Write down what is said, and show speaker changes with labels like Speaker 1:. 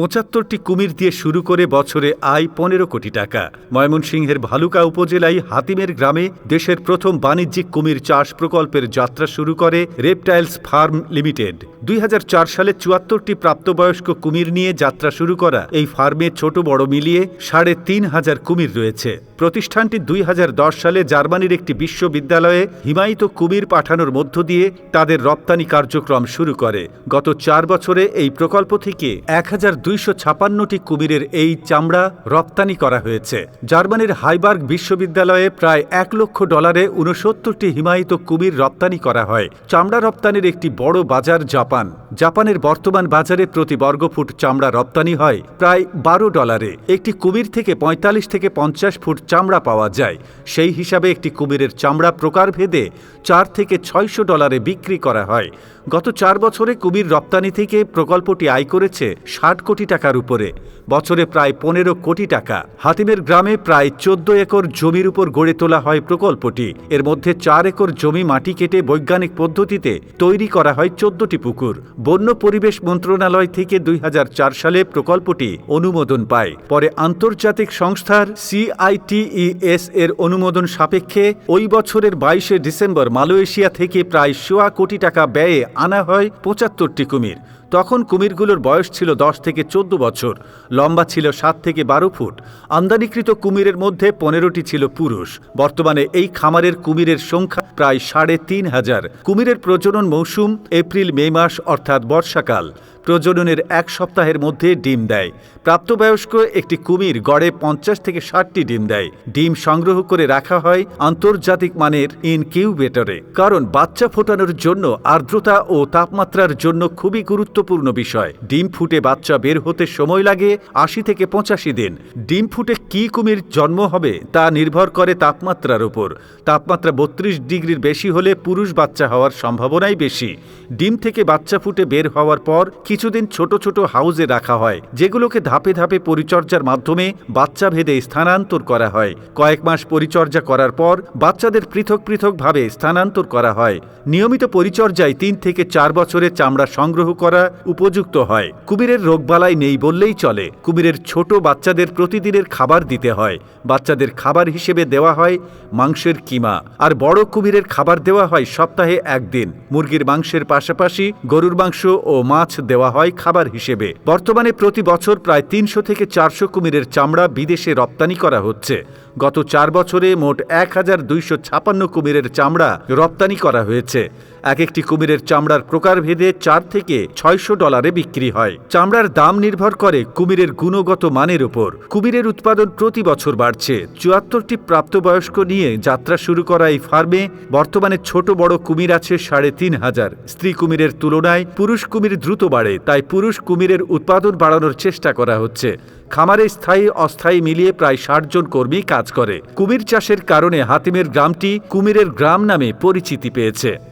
Speaker 1: পঁচাত্তরটি কুমির দিয়ে শুরু করে বছরে আয় পনেরো কোটি টাকা। ময়মনসিংহের ভালুকা উপজেলায় হাতিমের গ্রামে দেশের প্রথম বাণিজ্যিক কুমির চাষ প্রকল্পের যাত্রা শুরু করে রেপটাইলস ফার্ম লিমিটেড। দুই হাজার চার সালে চুয়াত্তরটি প্রাপ্তবয়স্ক কুমির নিয়ে যাত্রা শুরু করা। এই ফার্মে ছোট বড় মিলিয়ে সাড়ে তিন হাজার কুমির রয়েছে। প্রতিষ্ঠানটি দুই হাজার দশ সালে জার্মানির একটি বিশ্ববিদ্যালয়ে হিমায়িত কুমির পাঠানোর মধ্য দিয়ে তাদের রপ্তানি কার্যক্রম শুরু করে। গত চার বছরে এই প্রকল্প থেকে এক হাজার দুইশো ছাপান্নটি কুমিরের এই চামড়া রপ্তানি করা হয়েছে। জার্মানির হাইবার্গ বিশ্ববিদ্যালয়ে প্রায় এক লক্ষ ডলারে উনসত্তরটি হিমায়িত কুমির রপ্তানি করা হয়। চামড়া রপ্তানির একটি বড় বাজার জাপান। জাপানের বর্তমান বাজারে প্রতি বর্গফুট চামড়া রপ্তানি হয় প্রায় বারো ডলারে। একটি কুমির থেকে ৪৫ থেকে পঞ্চাশ ফুট চামড়া পাওয়া যায়। সেই হিসাবে একটি কুমিরের চামড়া প্রকারভেদে চার থেকে ছয়শো ডলারে বিক্রি করা হয়। গত চার বছরে কুমির রপ্তানি থেকে প্রকল্পটি আয় করেছে ষাট কোটি টাকার উপরে, বছরে প্রায় পনেরো কোটি টাকা। হাতিমের গ্রামে প্রায় চোদ্দ একর জমির উপর গড়ে তোলা হয় প্রকল্পটি। এর মধ্যে চার একর জমি মাটি কেটে বৈজ্ঞানিক পদ্ধতিতে তৈরি করা হয় চোদ্দটি পুকুর। বন্য পরিবেশ মন্ত্রণালয় থেকে দুই হাজার চার সালে প্রকল্পটি অনুমোদন পায়। পরে আন্তর্জাতিক সংস্থার সিআইটিইএস এর অনুমোদন সাপেক্ষে ওই বছরের বাইশে ডিসেম্বর মালয়েশিয়া থেকে প্রায় সোয়া কোটি টাকা ব্যয়ে আনা হয় পঁচাত্তরটি কুমির। তখন কুমিরগুলোর বয়স ছিল দশ থেকে চোদ্দ বছর, লম্বা ছিল সাত থেকে বারো ফুট। আমদানিকৃত কুমিরের মধ্যে পনেরোটি ছিল পুরুষ। বর্তমানে এই খামারের কুমিরের সংখ্যা প্রায় সাড়ে তিন হাজার। কুমিরের প্রজনন মৌসুম এপ্রিল, মে মাস অর্থাৎ বর্ষাকাল। প্রজননের এক সপ্তাহের মধ্যে ডিম দেয়। প্রাপ্তবয়স্ক একটি কুমির গড়ে পঞ্চাশ থেকে ষাটটি ডিম দেয়। ডিম সংগ্রহ করে রাখা হয় আন্তর্জাতিক মানের ইনকিউবেটরে। কারণ বাচ্চা ফোটানোর জন্য আর্দ্রতা ও তাপমাত্রার জন্য খুবই গুরুত্বপূর্ণ বিষয়। ডিম ফুটে বাচ্চা বের হতে সময় লাগে আশি থেকে পঁচাশি দিন। ডিম ফুটে কি কুমির জন্ম হবে তা নির্ভর করে তাপমাত্রার উপর। তাপমাত্রা বত্রিশ ডিগ্রির বেশি হলে পুরুষ বাচ্চা হওয়ার সম্ভাবনাই বেশি। ডিম থেকে বাচ্চা ফুটে বের হওয়ার পর কিছুদিন ছোট ছোট হাউজে রাখা হয়, যেগুলোকে ধাপে ধাপে পরিচর্যার মাধ্যমে বাচ্চা ভেদে স্থানান্তর করা হয়। কয়েক মাস পরিচর্যা করার পর বাচ্চাদের পৃথক পৃথকভাবে স্থানান্তর করা হয়। নিয়মিত পরিচর্যায় তিন থেকে চার বছরের চামড়া সংগ্রহ করা উপযুক্ত হয়। কুমিরের রোগবালাই নেই বললেই চলে। কুমিরের ছোট বাচ্চাদের প্রতিদিনের খাবার দিতে হয়। বাচ্চাদের খাবার হিসেবে দেওয়া হয় মাংসের কিমা। আর বড় কুমিরের খাবার দেওয়া হয় সপ্তাহে একদিন। মুরগির মাংসের পাশাপাশি গরুর মাংস ও মাছ দেওয়া হয় খাবার হিসেবে। বর্তমানে প্রতি বছর প্রায় তিনশো থেকে চারশো কুমিরের চামড়া বিদেশে রপ্তানি করা হচ্ছে। গত চার বছরে মোট এক হাজার দুইশো ছাপান্ন কুমিরের চামড়া রপ্তানি করা হয়েছে। এক একটি কুমিরের চামড়ার প্রকারভেদে চার থেকে ছয়শো ডলারে বিক্রি হয়। চামড়ার দাম নির্ভর করে কুমিরের গুণগত মানের উপর। কুমিরের উৎপাদন প্রতি বছর বাড়ছে। চুয়াত্তরটি প্রাপ্তবয়স্ক নিয়ে যাত্রা শুরু করা এই ফার্মে বর্তমানে ছোট বড় কুমির আছে সাড়ে তিন হাজার। স্ত্রী কুমিরের তুলনায় পুরুষ কুমির দ্রুত বাড়ে, তাই পুরুষ কুমিরের উৎপাদন বাড়ানোর চেষ্টা করা হচ্ছে। খামারে স্থায়ী, অস্থায়ী মিলিয়ে প্রায় ষাট জন কর্মী কাজ করে। কুমির চাষের কারণে হাতিমের গ্রামটি কুমিরের গ্রাম নামে পরিচিতি পেয়েছে।